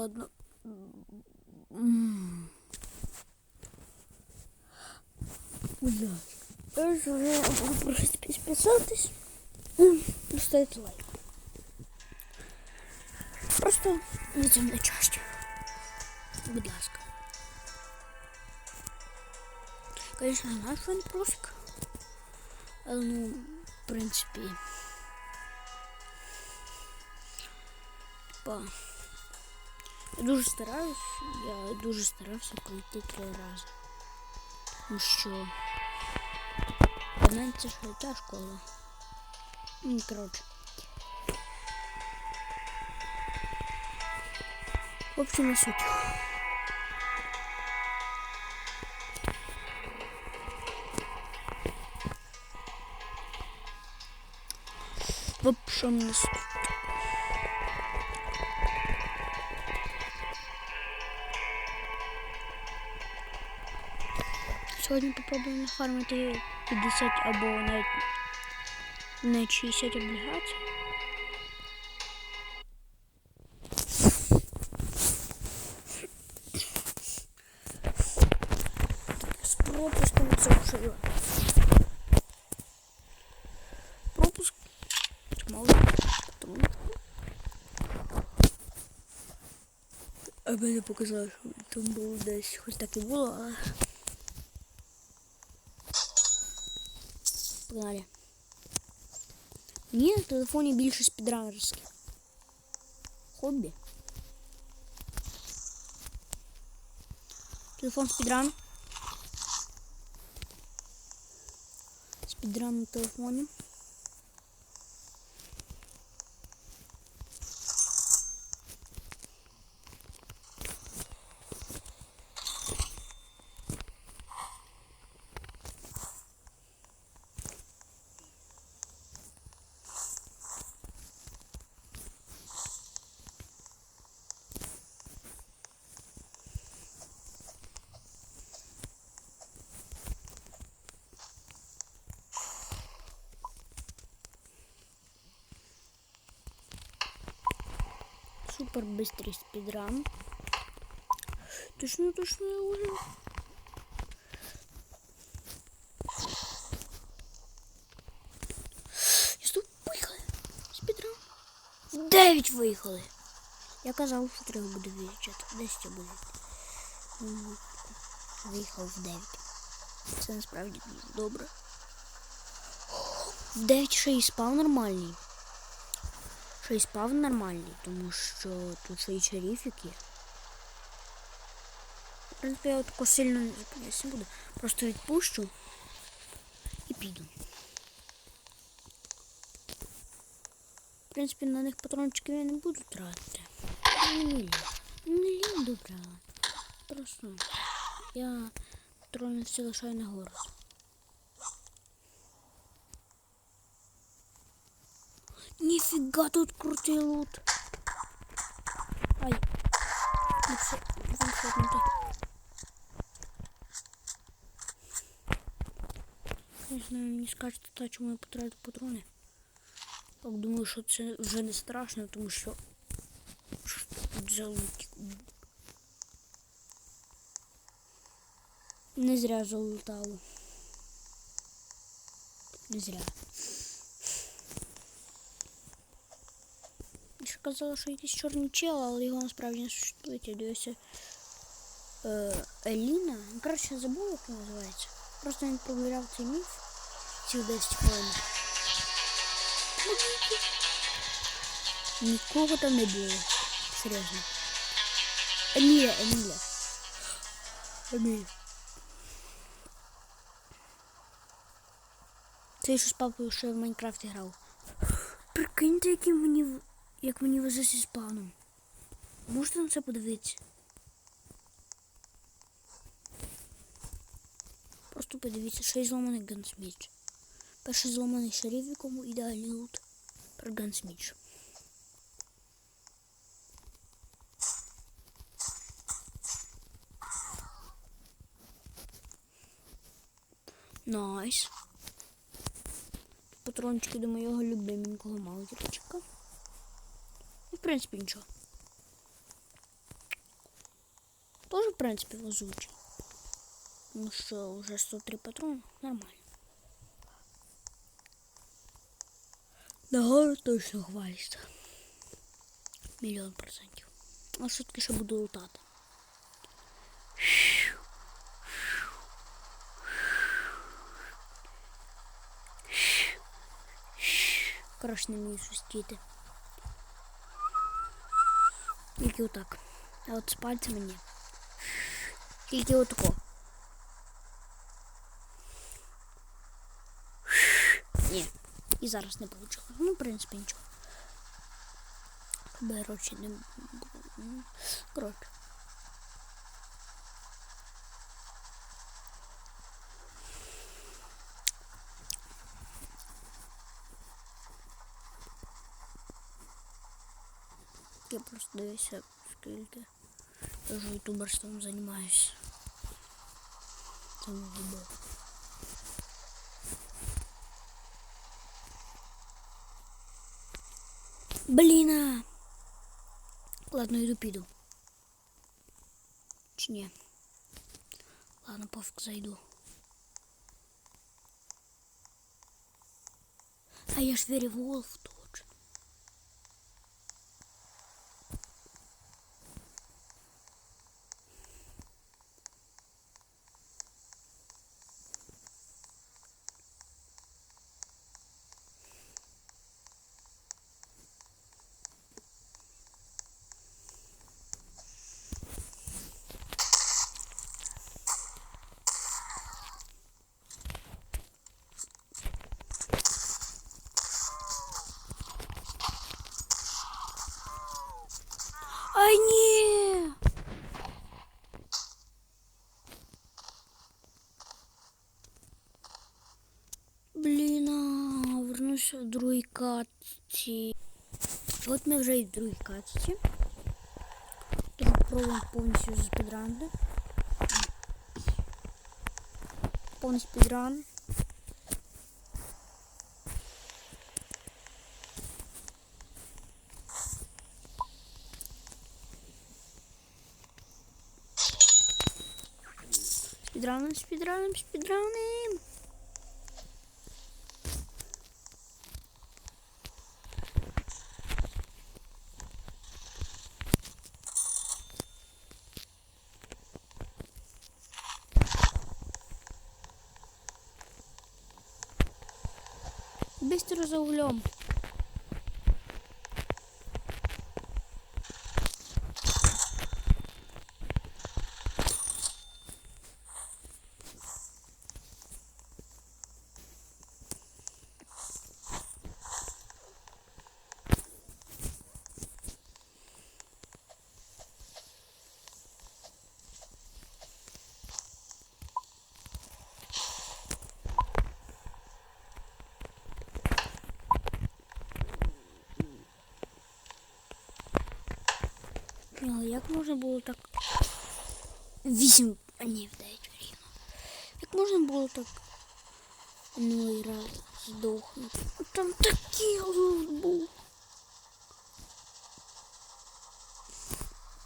ладно. М. Будь ласка. Я ж вже буду просити підписатись. М, Поставити лайк. Просто відземна часть. Будь ласка. Конечно, наш фан просик. Але ну, в принципі. Типа. Дуже стараюсь, я дуже старався пройти три рази. Тому що ж не та школа. Ну, коротше. В общем, не суть. В общем, не суть. Сьогодні попробуємо нафармити 50 або навіть навіть 60 облігацій. З пропуском це вже. Пропуск. Мало. Тому. А мені показали, що там було десь хоч так і було, але. Погнали. Мені на телефоні більше спідранерське. Хобі. Телефон спідран. Спідран на телефоні. Супер быстрый спидран. Точно, точно, я уже. І стоп. Спідран. В 9 виїхали. Я казав, що треба буде виїжджати. 10 буде. М, Виїхав в 9. Це насправді добре. В 9 ще і спав нормальний. Ще й спав нормальний, тому що тут ще й є. В принципі, я тако сильно не зупинюся буду. Просто відпущу і піду. В принципі, на них патрончиків я не буду тратити. Не лінь. Не лінь добра. Просто я патрони всі лишаю на город. Нифига тут крутий лут. Ай. Звісно, мені скажете, та чому я потратив патрони. Так думаю, що це вже не страшно, тому що що? Не зря залутало. Не зря. казала, що якийсь чорний чел, але його насправді не существує. Я дивився е, Еліна. Ну, Коротше, забув, як він називається. Просто він провіряв цей міф ці 10 хвилин. Нікого там не було. Серйозно. Еміля, Еміля. Еміля. Це я ще з папою ще в Майнкрафті грав. Прикиньте, які мені в- як мені везе зі спаном. Можете на це подивитися? Просто подивіться, ще й зламаний гансміч. Перший зламаний шериф, якому ідеальний лут. Про гансміч. Найс. Патрончики до моєго любименького маузерчика. Ну, в принципі, нічого. принципі, везучий. Ну що, вже 103 патрони? Нормально. Нагору точно хвалиться. Мільйон процентів. А все-таки ще буду лутати. Коротше, не вмію свистіти. Тільки отак. А от з пальцями ні. Тільки отако. Ні. І зараз не вийшло. Ну, в принципі, нічого. Коротше, не... ну, Коротше. Я просто дивлюся, скільки я вже ютуберством займаюся. Там відео. Блін. а. Ладно, йду піду. Чи ні? Ладно, пофіг зайду. А я ж вірю Волф точно. Ай, ні! Блін, а, вернуся в другій катці. От ми вже і в другій катці. Тут пробуємо повністю спідранити. Повний спідран. Спидраним, спидраним, спидраним. Быстро за углем. Але як можна було так. Вісім, а ні, в дев'ять рівно. Як можна було так минулий раз здохнути? Там такий лут був.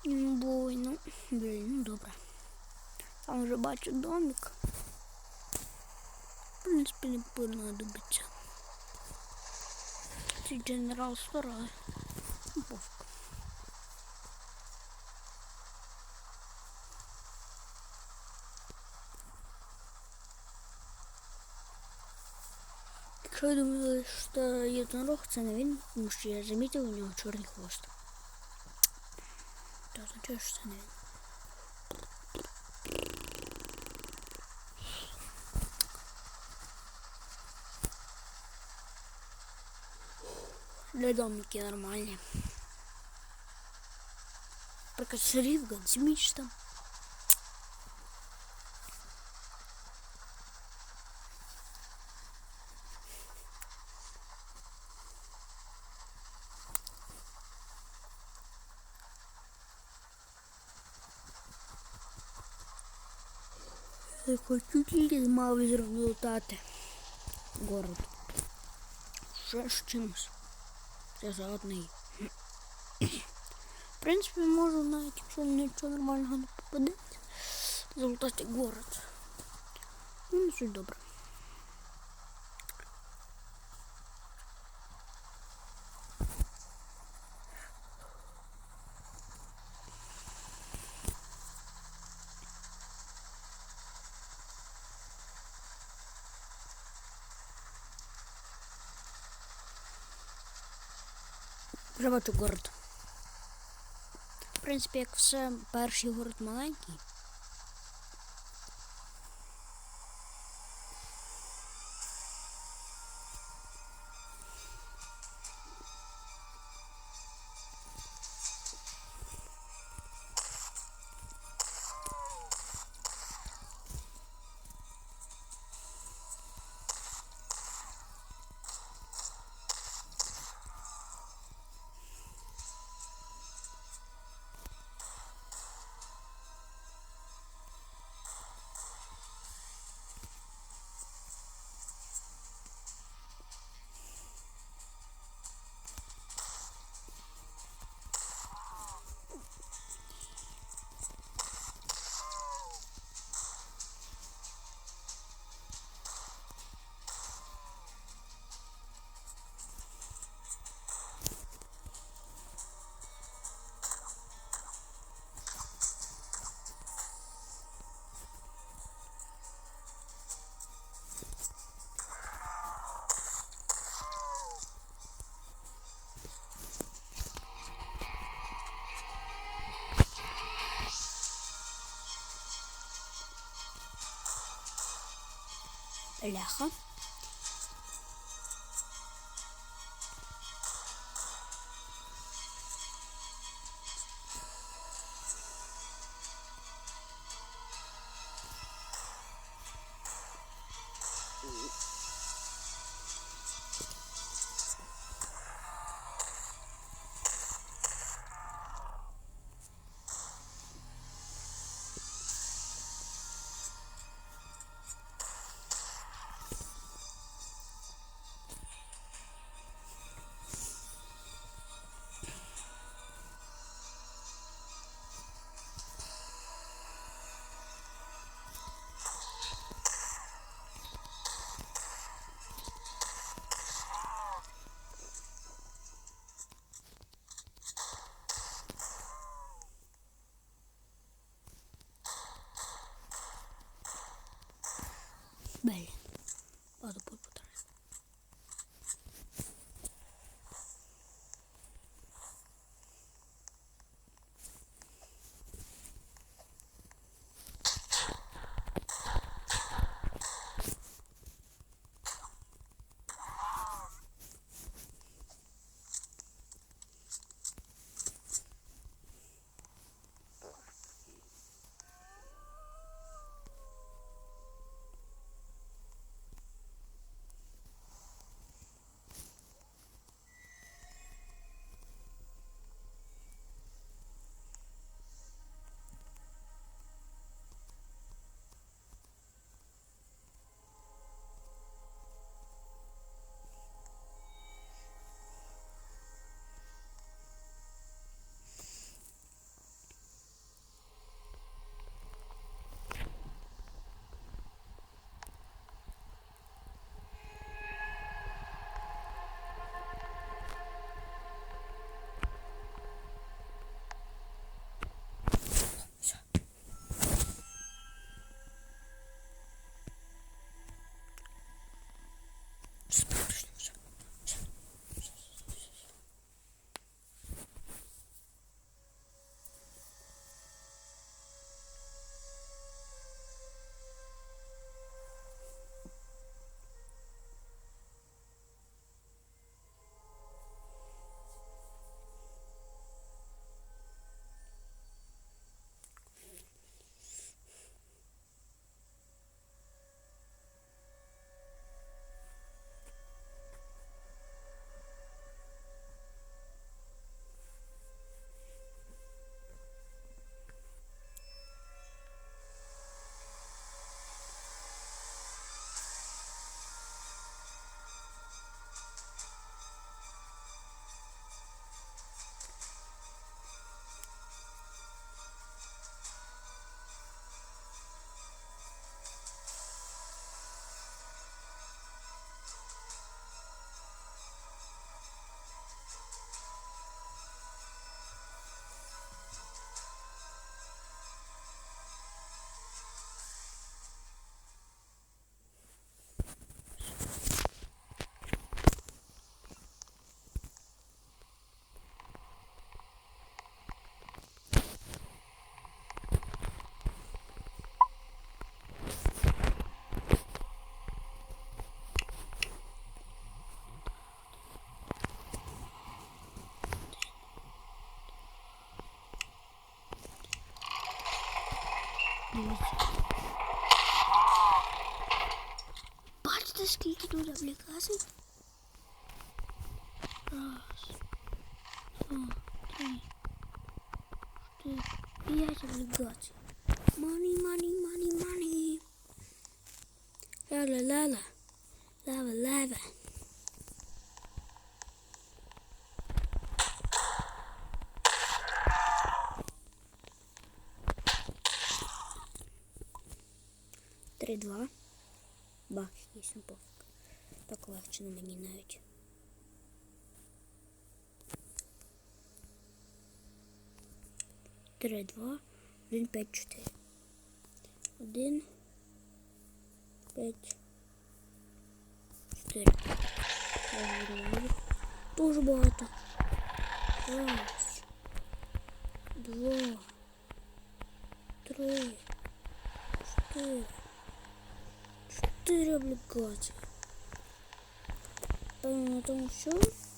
Ну, бой, ну, блін, ну добре. Там вже бачу домик. В принципі, не понадобиться. Цей генерал старає. Ну, Якщо я думаю, що єдинорог це не він, тому що я замітив у нього чорний хвост. Це означає, що це не він. Для домики нормальні. Только шериф, зміч там. Хочу тільки мав зрозуміти город. Ще з чимось. Це заодний. В принципі, можу навіть, якщо нічого нормального не попадеться. золотати город. Ну, суть добре. Бачу город. В принципі, як все, перший город маленький. lachen. Mm. Sp- Patrz, te szklinki tu zawlekasy. Raz, dwa, trzy, cztery. I ja cię wlekację. Money, money, money, money. La la la la. la la Три, два. Бах, якийсь ну пофіг. Так легше на мені навіть. Три, два, один, п'ять, чотири. Один, п'ять, чотири. Розумію. Дуже багато. Раз, два, три, чотири. Чотири облігації. Певно, на тому що.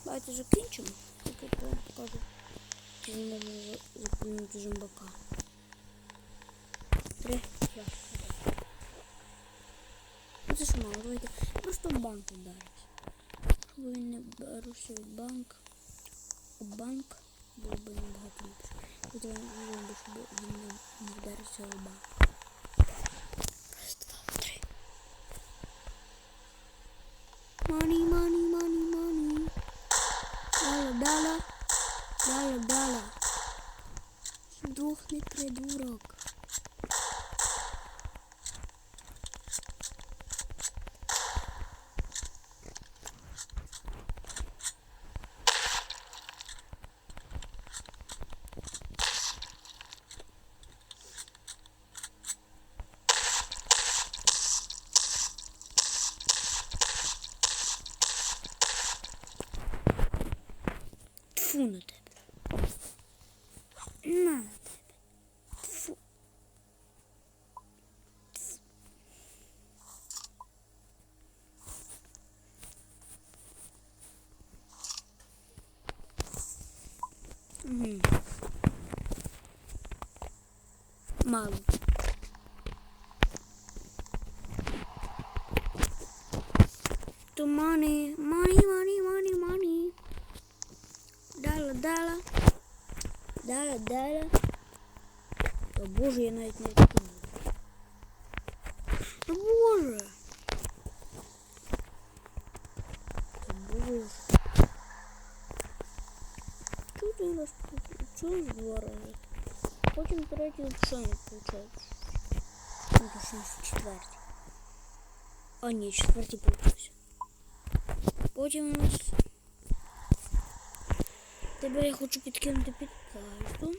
Давайте закінчимо. Тільки то покажу. Чи не можна за- заповнити зомбака. Три. Я. Ну це ж мало, давайте просто в банк вдарився. Щоб він не вдарився від банк. У банк було б набагато ліпше. І то він би, щоб він не, не вдарився у банк. Money, money, Мало. То money, money, money, money, money. Дала, дала. Дала, дала. О боже, я навіть не відкинув. О боже. О боже. Чого ти раз чого ж два рази? Потім третій взагалі не виходить. Ну, точно, четвертий. А ні, четвертий получився. Потім у нас Тебе я хочу підкинути під карту.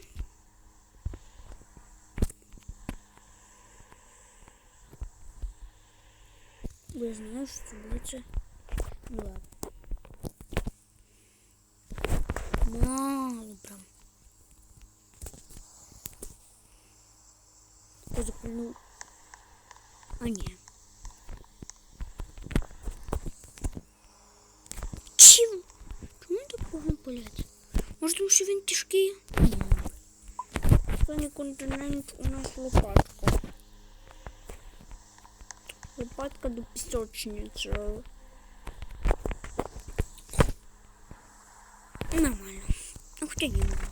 Бо я знаю, що це буде це. Ну ладно. Я запульнув. А ні. Чим? Чому так погано палять? Може, тому що він тяжкий? Ні. Останній континент у нас лопатка. Лопатка до пісочниці. Нормально. Ну, хоча ні, нормально.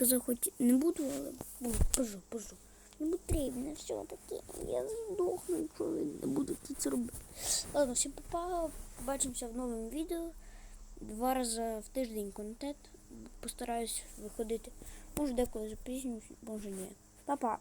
Я хоч не буду, але о, пожу, пожу. Не потрібно, все таке. Я здохну, якщо не будете це робити. Ладно, всім папа. Побачимося в новому відео. Два рази в тиждень контент. Постараюсь виходити. Може деколи запізнююсь, може ні. Па-па.